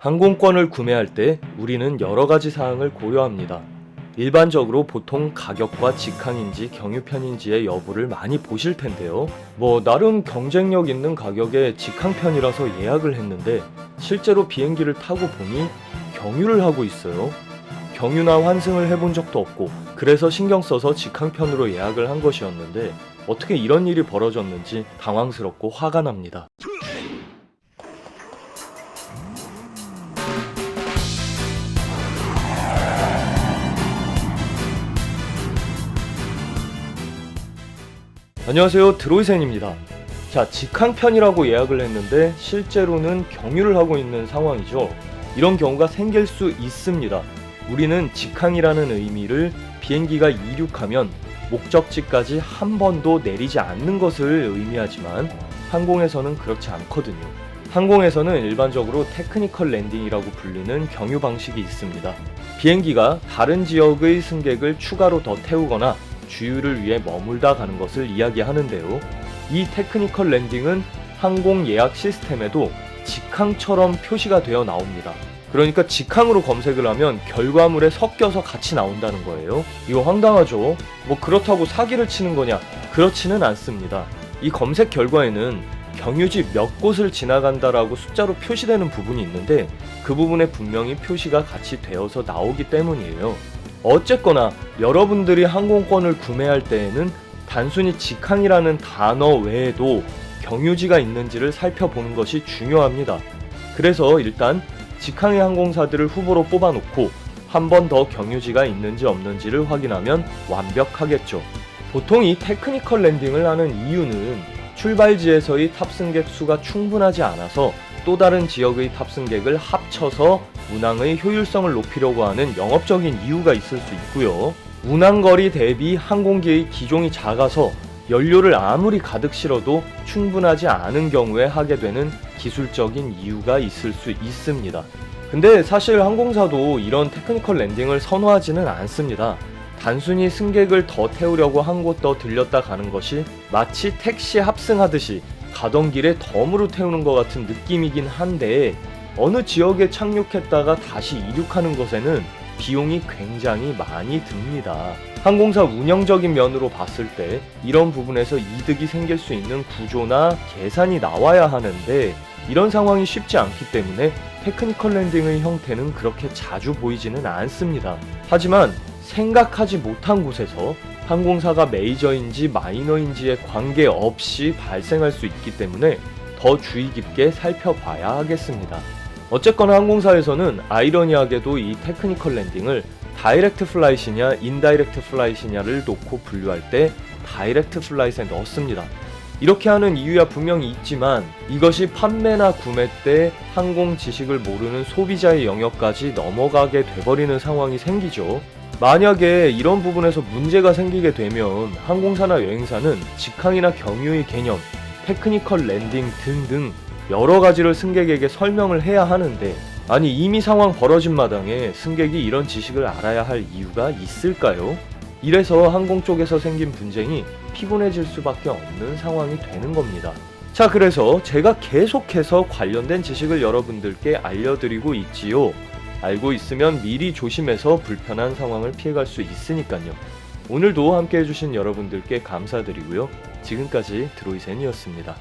항공권을 구매할 때 우리는 여러 가지 사항을 고려합니다. 일반적으로 보통 가격과 직항인지 경유편인지의 여부를 많이 보실 텐데요. 뭐 나름 경쟁력 있는 가격에 직항편이라서 예약을 했는데 실제로 비행기를 타고 보니 경유를 하고 있어요. 경유나 환승을 해본 적도 없고 그래서 신경 써서 직항편으로 예약을 한 것이었는데 어떻게 이런 일이 벌어졌는지 당황스럽고 화가 납니다. 안녕하세요 드로이센입니다. 자 직항편이라고 예약을 했는데 실제로는 경유를 하고 있는 상황이죠. 이런 경우가 생길 수 있습니다. 우리는 직항이라는 의미를 비행기가 이륙하면 목적지까지 한 번도 내리지 않는 것을 의미하지만 항공에서는 그렇지 않거든요. 항공에서는 일반적으로 테크니컬 랜딩이라고 불리는 경유 방식이 있습니다. 비행기가 다른 지역의 승객을 추가로 더 태우거나 주유를 위해 머물다 가는 것을 이야기하는데요. 이 테크니컬 랜딩은 항공 예약 시스템에도 직항처럼 표시가 되어 나옵니다. 그러니까 직항으로 검색을 하면 결과물에 섞여서 같이 나온다는 거예요. 이거 황당하죠? 뭐 그렇다고 사기를 치는 거냐? 그렇지는 않습니다. 이 검색 결과에는 경유지 몇 곳을 지나간다라고 숫자로 표시되는 부분이 있는데 그 부분에 분명히 표시가 같이 되어서 나오기 때문이에요. 어쨌거나 여러분들이 항공권을 구매할 때에는 단순히 직항이라는 단어 외에도 경유지가 있는지를 살펴보는 것이 중요합니다. 그래서 일단 직항의 항공사들을 후보로 뽑아놓고 한 번 더 경유지가 있는지 없는지를 확인하면 완벽하겠죠. 보통 이 테크니컬 랜딩을 하는 이유는 출발지에서의 탑승객 수가 충분하지 않아서 또 다른 지역의 탑승객을 합쳐서 운항의 효율성을 높이려고 하는 영업적인 이유가 있을 수 있고요. 운항거리 대비 항공기의 기종이 작아서 연료를 아무리 가득 실어도 충분하지 않은 경우에 하게 되는 기술적인 이유가 있을 수 있습니다. 근데 사실 항공사도 이런 테크니컬 랜딩을 선호하지는 않습니다. 단순히 승객을 더 태우려고 한 곳 더 들렸다 가는 것이 마치 택시 합승하듯이 가던 길에 덤으로 태우는 것 같은 느낌이긴 한데 어느 지역에 착륙했다가 다시 이륙하는 것에는 비용이 굉장히 많이 듭니다. 항공사 운영적인 면으로 봤을 때 이런 부분에서 이득이 생길 수 있는 구조나 계산이 나와야 하는데 이런 상황이 쉽지 않기 때문에 테크니컬 랜딩의 형태는 그렇게 자주 보이지는 않습니다. 하지만 생각하지 못한 곳에서 항공사가 메이저인지 마이너인지에 관계없이 발생할 수 있기 때문에 더 주의 깊게 살펴봐야 하겠습니다. 어쨌거나 항공사에서는 아이러니하게도 이 테크니컬 랜딩을 다이렉트 플라이시냐 인다이렉트 플라이시냐를 놓고 분류할 때 다이렉트 플라이트에 넣었습니다. 이렇게 하는 이유야 분명히 있지만 이것이 판매나 구매 때 항공 지식을 모르는 소비자의 영역까지 넘어가게 돼버리는 상황이 생기죠. 만약에 이런 부분에서 문제가 생기게 되면 항공사나 여행사는 직항이나 경유의 개념, 테크니컬 랜딩 등등 여러 가지를 승객에게 설명을 해야 하는데 아니 이미 상황 벌어진 마당에 승객이 이런 지식을 알아야 할 이유가 있을까요? 이래서 항공 쪽에서 생긴 분쟁이 피곤해질 수밖에 없는 상황이 되는 겁니다. 자, 그래서 제가 계속해서 관련된 지식을 여러분들께 알려드리고 있지요. 알고 있으면 미리 조심해서 불편한 상황을 피해갈 수 있으니까요. 오늘도 함께 해주신 여러분들께 감사드리고요. 지금까지 드로이센이었습니다.